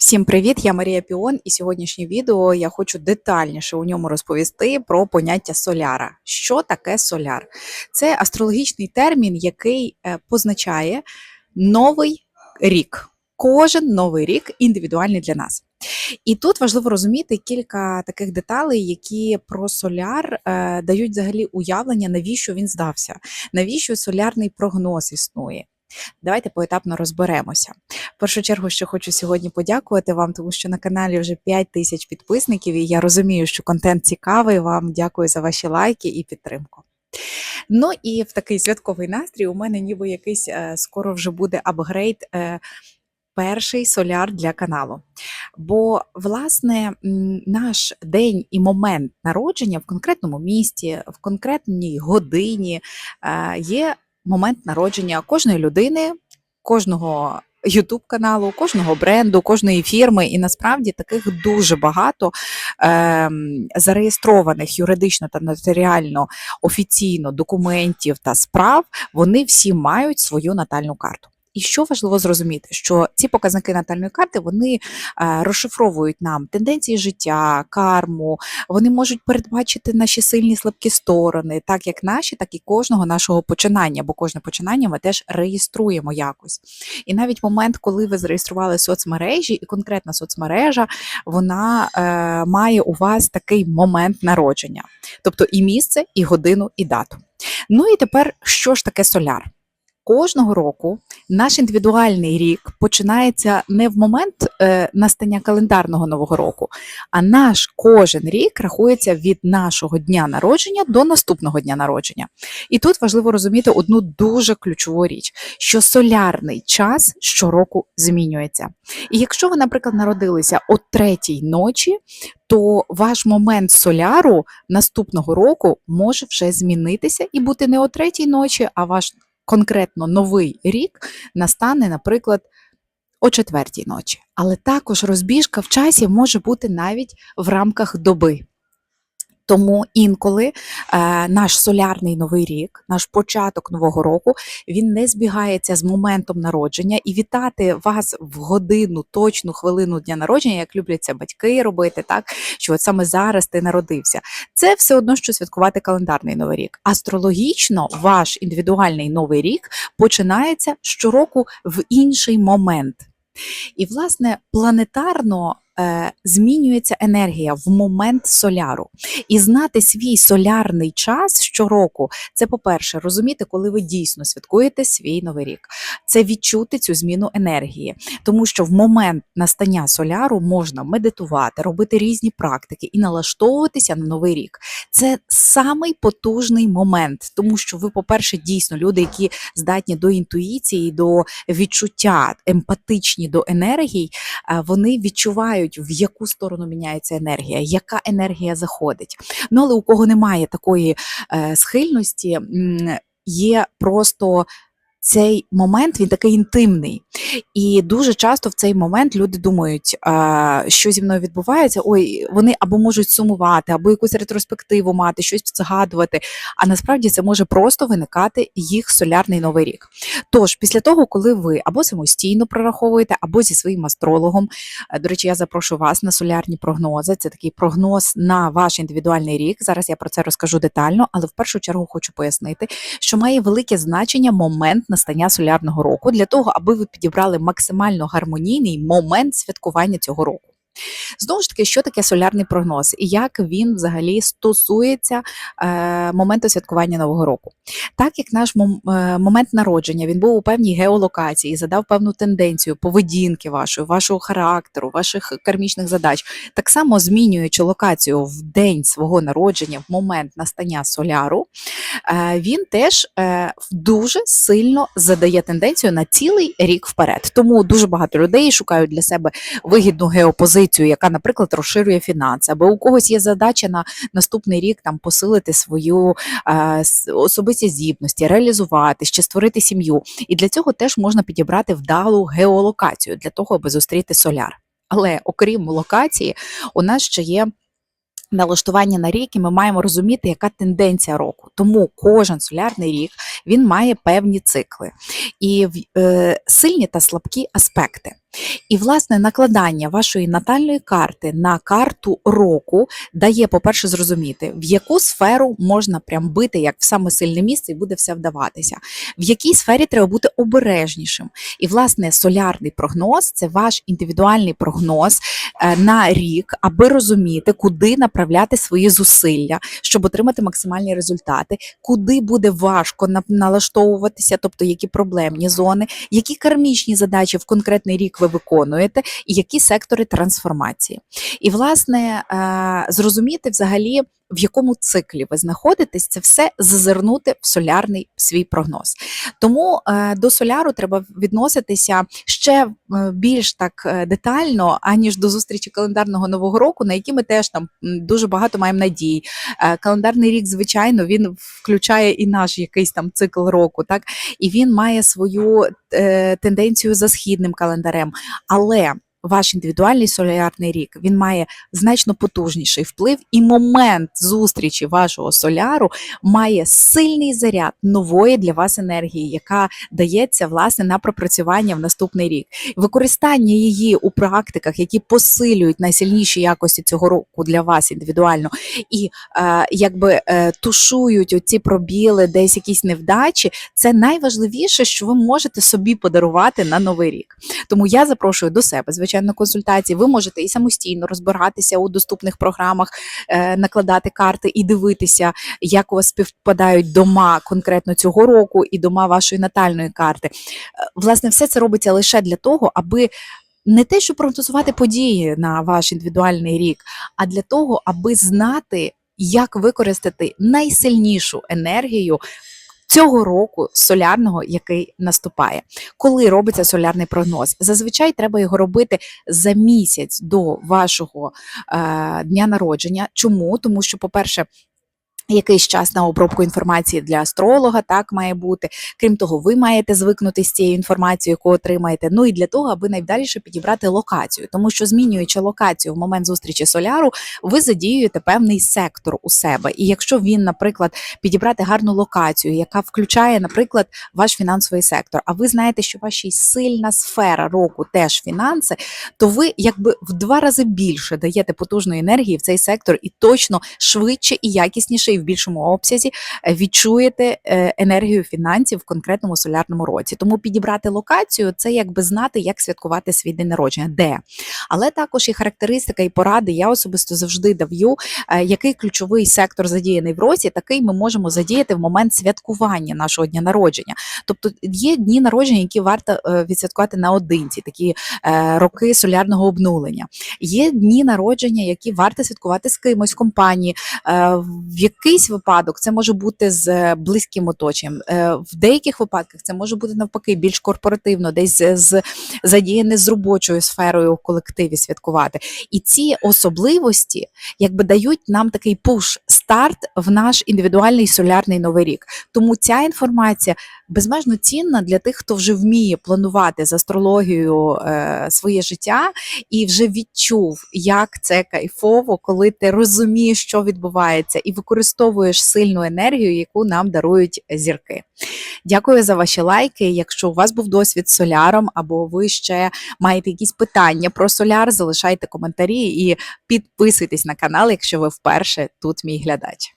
Всім привіт! Я Марія Піон, і сьогоднішнє відео я хочу детальніше у ньому розповісти про поняття соляра. Що таке соляр? Це астрологічний термін, який е, позначає новий рік. Кожен новий рік індивідуальний для нас. І тут важливо розуміти кілька таких деталей, які про соляр е, дають взагалі уявлення, навіщо він здався, навіщо солярний прогноз існує. Давайте поетапно розберемося. В першу чергу, що хочу сьогодні подякувати вам, тому що на каналі вже 5 тисяч підписників, і я розумію, що контент цікавий. Вам дякую за ваші лайки і підтримку. Ну і в такий святковий настрій у мене ніби якийсь е, скоро вже буде апгрейд. Е, Перший соляр для каналу. Бо, власне, наш день і момент народження в конкретному місті, в конкретній годині е, є момент народження кожної людини, кожного Ютуб каналу, кожного бренду, кожної фірми, і насправді таких дуже багато ем, зареєстрованих юридично та нотаріально офіційно документів та справ. Вони всі мають свою натальну карту. І що важливо зрозуміти, що ці показники натальної карти вони е, розшифровують нам тенденції життя, карму, вони можуть передбачити наші сильні слабкі сторони, так як наші, так і кожного нашого починання, бо кожне починання ми теж реєструємо якось. І навіть момент, коли ви зареєстрували соцмережі, і конкретна соцмережа, вона е, має у вас такий момент народження, тобто і місце, і годину, і дату. Ну і тепер що ж таке соляр? Кожного року наш індивідуальний рік починається не в момент е, настання календарного нового року, а наш кожен рік рахується від нашого дня народження до наступного дня народження. І тут важливо розуміти одну дуже ключову річ: що солярний час щороку змінюється. І якщо ви, наприклад, народилися о третій ночі, то ваш момент соляру наступного року може вже змінитися і бути не о третій ночі, а ваш конкретно новий рік настане, наприклад, о четвертій ночі. Але також розбіжка в часі може бути навіть в рамках доби. Тому інколи е, наш солярний новий рік, наш початок нового року, він не збігається з моментом народження і вітати вас в годину, точну хвилину дня народження, як люблять це батьки робити, так що от саме зараз ти народився. Це все одно, що святкувати календарний новий рік. Астрологічно ваш індивідуальний новий рік починається щороку в інший момент. І, власне, планетарно змінюється енергія в момент соляру. І знати свій солярний час щороку це, по-перше, розуміти, коли ви дійсно святкуєте свій новий рік. Це відчути цю зміну енергії, тому що в момент настання соляру можна медитувати, робити різні практики і налаштовуватися на новий рік. Це самий потужний момент, тому що ви, по-перше, дійсно люди, які здатні до інтуїції, до відчуття, емпатичні до енергій, е, вони відчувають, в яку сторону міняється енергія, яка енергія заходить. Ну але у кого немає такої е, схильності, є просто. Цей момент він такий інтимний, і дуже часто в цей момент люди думають, що зі мною відбувається. Ой, вони або можуть сумувати, або якусь ретроспективу мати, щось згадувати. А насправді це може просто виникати їх солярний новий рік. Тож, після того, коли ви або самостійно прораховуєте, або зі своїм астрологом, е, до речі, я запрошую вас на солярні прогнози. Це такий прогноз на ваш індивідуальний рік. Зараз я про це розкажу детально, але в першу чергу хочу пояснити, що має велике значення момент настання солярного року для того, аби ви підібрали максимально гармонійний момент святкування цього року. Знову ж таки, що таке солярний прогноз і як він взагалі стосується е, моменту святкування Нового року? Так як наш мом- е, момент народження він був у певній геолокації, задав певну тенденцію поведінки вашої, вашого характеру, ваших кармічних задач, так само змінюючи локацію в день свого народження, в момент настання соляру, е, він теж е, дуже сильно задає тенденцію на цілий рік вперед. Тому дуже багато людей шукають для себе вигідну геопозицію, яка, наприклад, розширює фінанси, або у когось є задача на наступний рік там посилити свою е, особисті здібності, реалізувати, чи створити сім'ю. І для цього теж можна підібрати вдалу геолокацію для того, аби зустріти соляр. Але окрім локації, у нас ще є налаштування на рік, і ми маємо розуміти, яка тенденція року. Тому кожен солярний рік він має певні цикли і е, сильні та слабкі аспекти. І, власне, накладання вашої натальної карти на карту року дає, по-перше, зрозуміти, в яку сферу можна прям бити як в саме сильне місце і буде все вдаватися, в якій сфері треба бути обережнішим. І, власне, солярний прогноз це ваш індивідуальний прогноз е, на рік, аби розуміти, куди направляти свої зусилля, щоб отримати максимальні результати, куди буде важко налаштовуватися, тобто які проблемні зони, які кармічні задачі в конкретний рік ви виконуєте, і які сектори трансформації. І, власне, е, зрозуміти взагалі. В якому циклі ви знаходитесь, це все зазирнути в солярний свій прогноз. Тому е, до соляру треба відноситися ще е, більш так е, детально, аніж до зустрічі календарного нового року, на які ми теж там дуже багато маємо надій. Календарний рік, звичайно, він включає і наш якийсь там цикл року, так і він має свою тенденцію за східним календарем. Але ваш індивідуальний солярний рік він має значно потужніший вплив, і момент зустрічі вашого соляру має сильний заряд нової для вас енергії, яка дається власне на пропрацювання в наступний рік. Використання її у практиках, які посилюють найсильніші якості цього року для вас індивідуально, і е, якби е, тушують оці пробіли, десь якісь невдачі. Це найважливіше, що ви можете собі подарувати на новий рік. Тому я запрошую до себе, звичайно, консультації. Ви можете і самостійно розбиратися у доступних програмах, е, накладати карти і дивитися, як у вас співпадають дома конкретно цього року і дома вашої натальної карти. Е, Власне, все це робиться лише для того, аби. Не те, щоб прогнозувати події на ваш індивідуальний рік, а для того, аби знати, як використати найсильнішу енергію цього року солярного, який наступає. Коли робиться солярний прогноз? Зазвичай треба його робити за місяць до вашого е, дня народження. Чому? Тому що, по-перше, Якийсь час на обробку інформації для астролога так має бути. Крім того, ви маєте звикнути з цією інформацією, яку отримаєте. Ну і для того, аби найдальше підібрати локацію, тому що змінюючи локацію в момент зустрічі соляру, ви задіюєте певний сектор у себе. І якщо він, наприклад, підібрати гарну локацію, яка включає, наприклад, ваш фінансовий сектор, а ви знаєте, що ваша сильна сфера року теж фінанси, то ви якби в два рази більше даєте потужної енергії в цей сектор і точно швидше і якісніше, в більшому обсязі е, відчуєте е, енергію фінансів в конкретному солярному році. Тому підібрати локацію це якби знати, як святкувати свій день народження, де. Але також і характеристика і поради я особисто завжди даю, е, який ключовий сектор задіяний в році, такий ми можемо задіяти в момент святкування нашого дня народження. Тобто є дні народження, які варто е, відсвяткувати наодинці, такі е, роки солярного обнулення. Є дні народження, які варто святкувати з кимось компанії. В якийсь випадок це може бути з близьким оточенням. В деяких випадках це може бути навпаки більш корпоративно, десь з задіяне з робочою сферою в колективі святкувати. І ці особливості якби дають нам такий пуш старт в наш індивідуальний солярний новий рік. Тому ця інформація безмежно цінна для тих, хто вже вміє планувати з астрологією е, своє життя і вже відчув, як це кайфово, коли ти розумієш, що відбувається, і використовуєш сильну енергію, яку нам дарують зірки. Дякую за ваші лайки. Якщо у вас був досвід з соляром, або ви ще маєте якісь питання про соляр, залишайте коментарі і підписуйтесь на канал, якщо ви вперше тут мій глядач.